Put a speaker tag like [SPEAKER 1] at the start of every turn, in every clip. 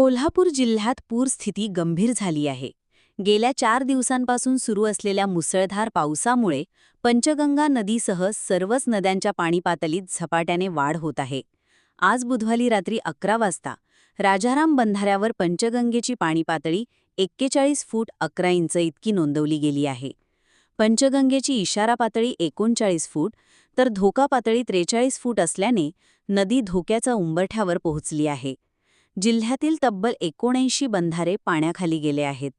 [SPEAKER 1] कोल्हापूर जिल्ह्यात पूरस्थिती गंभीर झाली आहे. गेल्या चार दिवसांपासून सुरू असलेल्या मुसळधार पावसामुळे पंचगंगा नदीसह सर्वच नद्यांच्या पाणी पातळीत झपाट्याने वाढ होत आहे. आज बुधवारी रात्री अकरा वाजता राजाराम बंधाऱ्यावर पंचगंगेची पाणी पातळी एक्केचाळीस फूट अकरा इंच इतकी नोंदवली गेली आहे. पंचगंगेची इशारा पातळी एकोणचाळीस फूट तर धोका पातळी त्रेचाळीस फूट असल्याने नदी धोक्याच्या उंबरठ्यावर पोहोचली आहे. जिल्ह्यातील तब्बल एकोणऐंशी बंधारे पाण्याखाली गेले आहेत.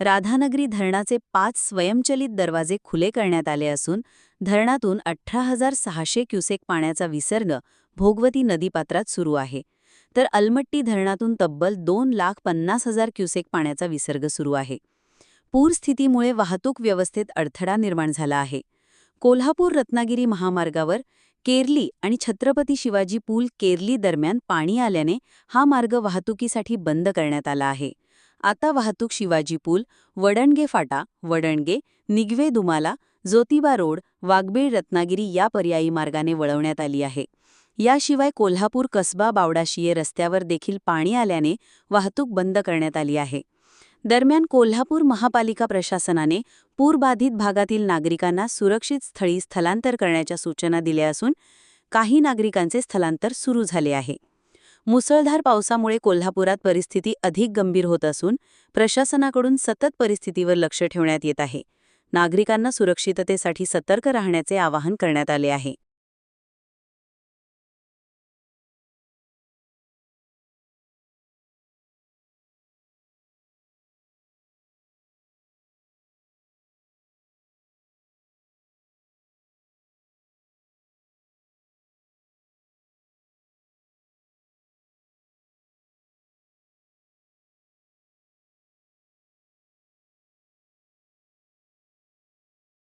[SPEAKER 1] राधानगरी धरणाचे पाच स्वयंचलित दरवाजे खुले करण्यात आले असून धरणातून अठरा हजार सहाशे क्युसेक पाण्याचा विसर्ग भोगवती नदीपात्रात सुरू आहे. तर अलमट्टी धरणातून तब्बल दोन लाख पन्नास हजार क्युसेक पाण्याचा विसर्ग सुरू आहे. पूरस्थितीमुळे वाहतूक व्यवस्थेत अडथळा निर्माण झाला आहे. कोल्हापूर रत्नागिरी महामार्गावर केरली आणि छत्रपती शिवाजी पूल केरली दरम्यान पाणी आल्याने हा मार्ग वाहतुकीसाठी बंद करण्यात आला आहे. आता वाहतूक शिवाजी पूल वडणगे फाटा वडणगे निगवे दुमाला ज्योतिबा रोड वाघबीळ रत्नागिरी या पर्यायी मार्गाने वळवण्यात आली आहे. याशिवाय कोल्हापूर कसबा बावडाशिये रस्त्यावर देखील पाणी आल्याने वाहतूक बंद करण्यात आली आहे. दरम्यान कोल्हापूर महापालिका प्रशासनाने पूरबाधित भागातील नागरिकांना सुरक्षित स्थळी स्थलांतर करण्याच्या सूचना दिल्या असून काही नागरिकांचे स्थलांतर सुरू झाले आहे. मुसळधार पावसामुळे कोल्हापुरात परिस्थिती अधिक गंभीर होत असून प्रशासनाकडून सतत परिस्थितीवर लक्ष ठेवण्यात येत आहे. नागरिकांना सुरक्षिततेसाठी सतर्क राहण्याचे आवाहन करण्यात आले आहे.